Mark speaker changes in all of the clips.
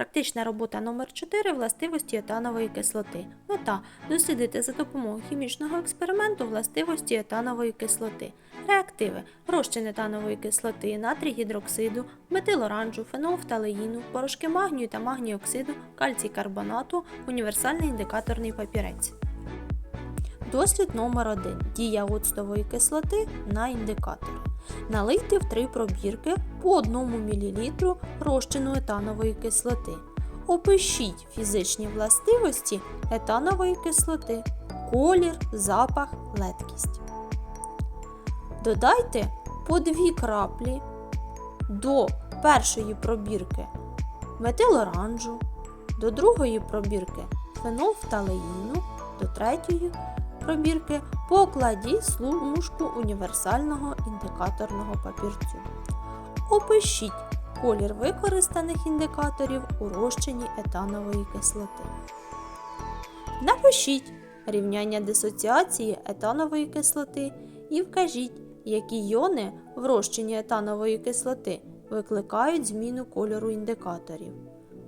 Speaker 1: Практична робота номер 4 властивості етанової кислоти. Мета дослідити за допомогою хімічного експерименту властивості етанової кислоти. Реактиви розчин етанової кислоти, натрій гідроксиду, метилоранжу, фенолфталеїну, порошки магнію та магніоксиду, кальцій карбонату, універсальний індикаторний папірець. Дослід номер 1 Дія оцтової кислоти на індикатори. Налийте в три пробірки по 1 мл розчину етанової кислоти. Опишіть фізичні властивості етанової кислоти, колір, запах, леткість. Додайте по 2 краплі до першої пробірки метилоранжу, до другої пробірки фенолфталеїну, до третьої пробірки покладіть смужку універсального індикаторного папірцю. Опишіть колір використаних індикаторів у розчині етанової кислоти. Напишіть рівняння дисоціації етанової кислоти і вкажіть, які йони в розчині етанової кислоти викликають зміну кольору індикаторів.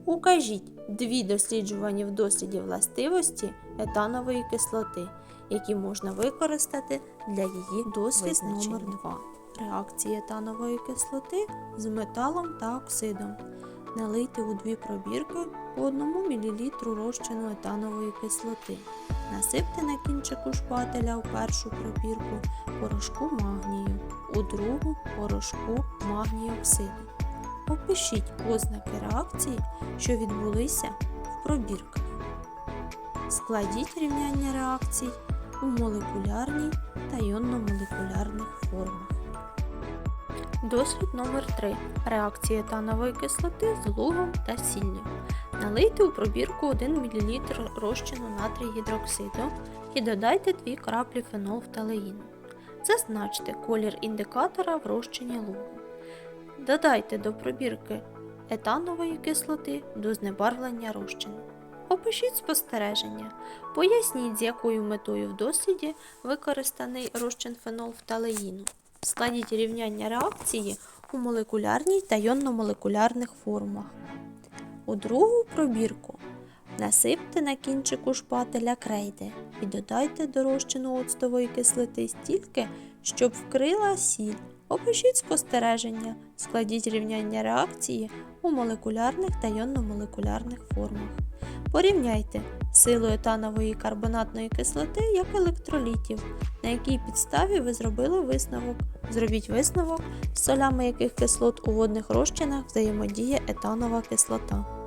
Speaker 1: Укажіть дві досліджувані в досліді властивості етанової кислоти, які можна використати для її досвід номер 2 Реакції етанової кислоти з металом та оксидом. Налийте у дві пробірки по 1 мл розчину етанової кислоти. Насипте на кінчику шпателя у першу пробірку порошку магнію, у другу порошку магніоксиду. Опишіть ознаки реакції, що відбулися в пробірках. Складіть рівняння реакцій у молекулярній та йонно-молекулярних формах. Досвід номер 3 Реакції етанової кислоти з лугом та сіллю. Налийте у пробірку 1 мл розчину натрій гідроксиду і додайте 2 краплі фенолфталеїну. Зазначте колір індикатора в розчині лугу. Додайте до пробірки етанової кислоти до знебарвлення розчину. Опишіть спостереження. Поясніть, з якою метою в досліді використаний розчин фенолфталеїну. Складіть рівняння реакції у молекулярній та йонно-молекулярних формах. У другу пробірку насипте на кінчику шпателя крейди і додайте до розчину оцтової кислоти стільки, щоб вкрила сіль. Опишіть спостереження, складіть рівняння реакції у молекулярних та йонно-молекулярних формах. Порівняйте силу етанової карбонатної кислоти як електролітів, на якій підставі ви зробили висновок. Зробіть висновок, з солями яких кислот у водних розчинах взаємодіє етанова кислота.